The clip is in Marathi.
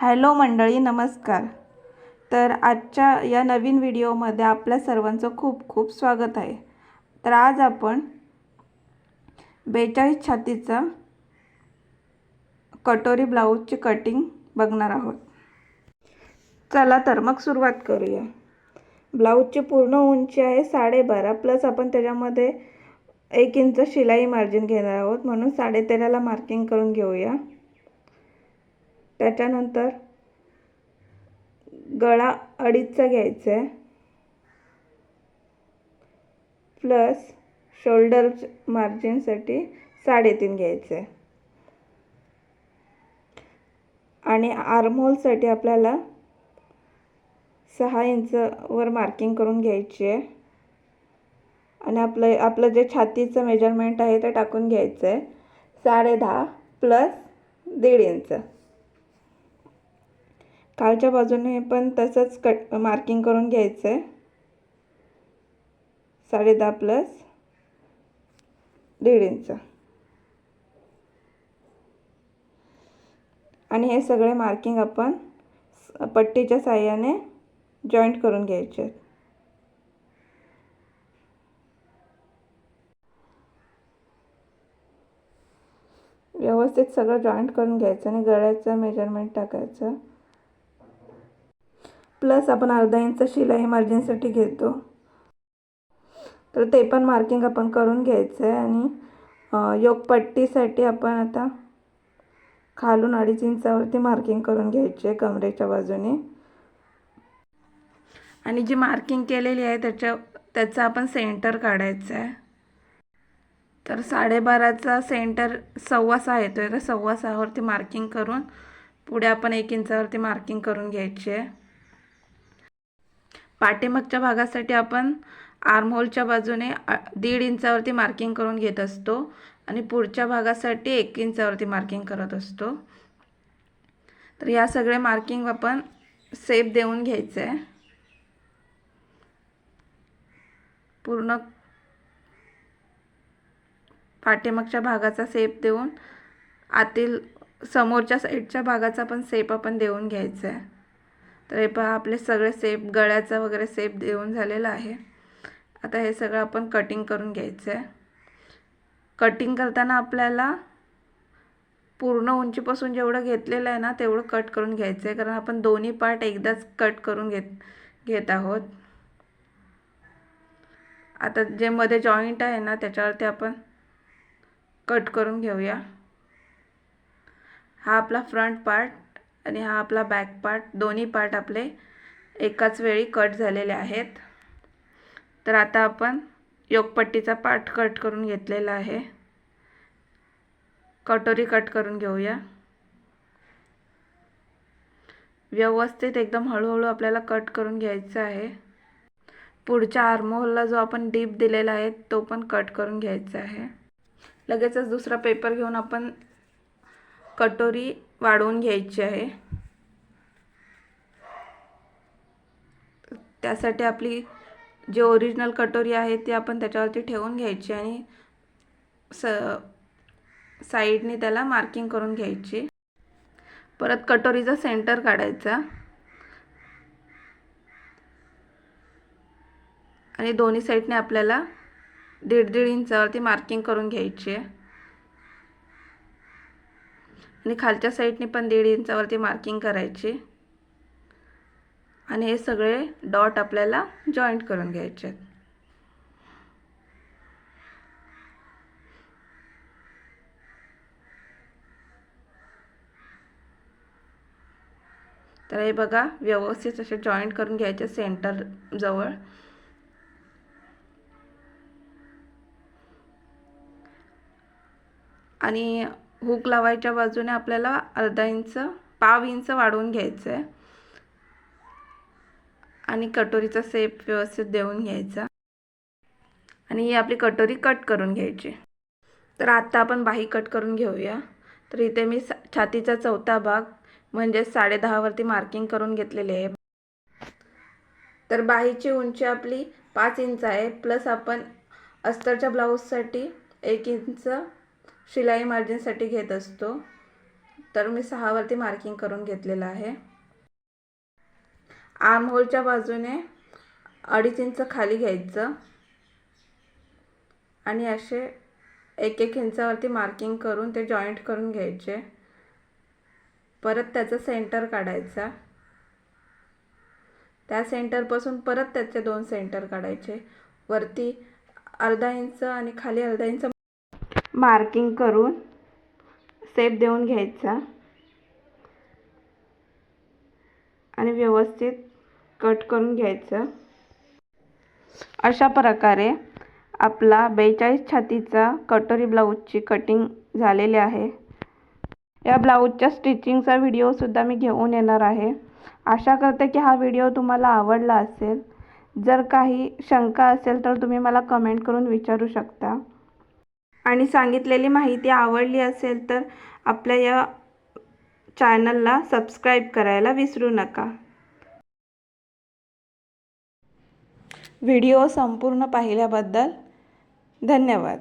हॅलो मंडळी नमस्कार. तर आजच्या या नवीन व्हिडिओमध्ये आपल्या सर्वांचं खूप खूप स्वागत आहे. तर आज आपण बेचाळीस छातीचा कटोरी ब्लाऊजची कटिंग बघणार आहोत. चला तर मग सुरुवात करूया. ब्लाऊजची पूर्ण उंची आहे साडेबारा प्लस आपण त्याच्यामध्ये एक इंच शिलाई मार्जिन घेणार आहोत म्हणून साडेतेराला मार्किंग करून घेऊया. त्याच्यानंतर गळा अडीचचा घ्यायचा आहे. प्लस शोल्डर मार्जिनसाठी साडेतीन घ्यायचं आहे. आणि आर्महोलसाठी आपल्याला सहा इंचवर मार्किंग करून घ्यायची आहे. आणि आपलं आपलं जे छातीचं मेजरमेंट आहे ते टाकून घ्यायचं आहे. साडे दहा प्लस दीड इंच. खालच्या बाजूने पण तसंच कट मार्किंग करून घ्यायचं आहे साडे दहा प्लस दीड इंच आणि हे सगळे मार्किंग आपण पट्टीच्या साह्याने जॉईंट करून घ्यायचे आहेत. व्यवस्थित सगळं जॉईंट करून घ्यायचं आणि गळ्याचं मेजरमेंट टाकायचं. प्लस आपण अर्धा इंच शिलाई मार्जिनसाठी घेतो. तर ते पण मार्किंग आपण करून घ्यायचं आहे आणि योगपट्टीसाठी आपण आता खालून अडीच इंचावरती मार्किंग करून घ्यायची आहे कमरेच्या बाजूने. आणि जी मार्किंग केलेली आहे त्याच्या त्याचं आपण सेंटर काढायचं आहे तर साडेबाराचा सेंटर सव्वा सहा येतो आहे तर सव्वा सहावरती मार्किंग करून पुढे आपण एक इंचावरती मार्किंग करून घ्यायची आहे पाठीमागच्या भागासाठी आपण आर्महोलच्या बाजूने दीड इंचावरती मार्किंग करून घेत असतो आणि पुढच्या भागासाठी एक इंचावरती मार्किंग करत असतो. तर या सगळे मार्किंग आपण सेप देऊन घ्यायचं. आहे पूर्ण पाठीमागच्या भागाचा सेप देऊन आतील समोरच्या साईडच्या भागाचा पण सेप आपण देऊन घ्यायचा. आहे तर हे पहा आपले सगळे सेप गळ्याचा वगैरे सेप देऊन झालेला आहे. आता हे सगळं आपण कटिंग करून घ्यायचं आहे कटिंग करताना आपल्याला पूर्ण उंचीपासून जेवढं घेतलेलं आहे ना तेवढं कट करून घ्यायचं आहे कारण आपण दोन्ही पार्ट एकदाच कट करून घेत घेत आहोत. आता जे मध्ये जॉईंट आहे ना त्याच्यावरती आपण कट करून घेऊया. हा आपला फ्रंट पार्ट आणि हा आपला बॅक पार्ट दोन्ही पार्ट आपले एकाच वेळी कट झालेले आहेत. तर आता आपण योगपट्टीचा पार्ट कट करून घेतलेला आहे. कटोरी कट करून घेऊया. व्यवस्थित एकदम हळूहळू आपल्याला कट करून घ्यायचं आहे. पुढच्या आर्महोलला जो आपण डीप दिलेला आहे तो पण कट करून घ्यायचा आहे. लगेचच दुसरा पेपर घेऊन आपण कटोरी वाढवून घ्यायची आहे. त्यासाठी आपली जे ओरिजिनल कटोरी आहे ती आपण त्याच्यावरती ठेवून घ्यायची आणि स साईडने त्याला मार्किंग करून घ्यायची. परत कटोरीचा सेंटर काढायचा. आणि दोन्ही साईडने आपल्याला दीड दीड इंचावरती मार्किंग करून घ्यायची आहे. आणि खालच्या साईडने पण दीड इंचावरती मार्किंग करायची. आणि हे सगळे डॉट आपल्याला जॉईंट करून घ्यायचे आहेत. तर हे बघा व्यवस्थित असे जॉईंट करून घ्यायचे सेंटर जवळ. आणि हुक लावायच्या बाजूने आपल्याला अर्धा इंच पाव इंच वाढवून घ्यायचं आहे आणि कटोरीचा सेप व्यवस्थित देऊन घ्यायचा. आणि ही आपली कटोरी कट करून घ्यायची. तर आत्ता आपण बाही कट करून घेऊया. तर इथे मी छातीचा चौथा भाग म्हणजे साडे दहावरती मार्किंग करून घेतलेली आहे. तर बाहीची उंची आपली पाच इंच आहे. प्लस आपण अस्तरच्या ब्लाऊजसाठी एक इंच शिलाई मार्जिनसाठी घेत असतो. तर मी सहावरती मार्किंग करून घेतलेलं आहे. आर्महोलच्या बाजूने अडीच इंच खाली घ्यायचं. आणि असे एक एक इंचावरती मार्किंग करून ते जॉईंट करून घ्यायचे. परत त्याचं सेंटर काढायचा. त्या सेंटरपासून परत त्याचे दोन सेंटर काढायचे. वरती अर्धा इंच आणि खाली अर्धा इंच मार्किंग करून सेप देऊन घ्यायचा. आणि व्यवस्थित कट करून घ्यायचं. अशा प्रकारे आपला बेचाळीस छातीचा कटोरी ब्लाऊजची कटिंग झालेली आहे. या ब्लाऊजच्या स्टिचिंगचा व्हिडिओसुद्धा मी घेऊन येणार आहे. आशा करते की हा व्हिडिओ तुम्हाला आवडला असेल. जर काही शंका असेल तर तुम्ही मला कमेंट करून विचारू शकता. आणि सांगितलेली माहिती आवडली असेल तर आपल्या या चॅनलला सबस्क्राईब करायला विसरू नका. व्हिडिओ संपूर्ण पाहिल्याबद्दल धन्यवाद.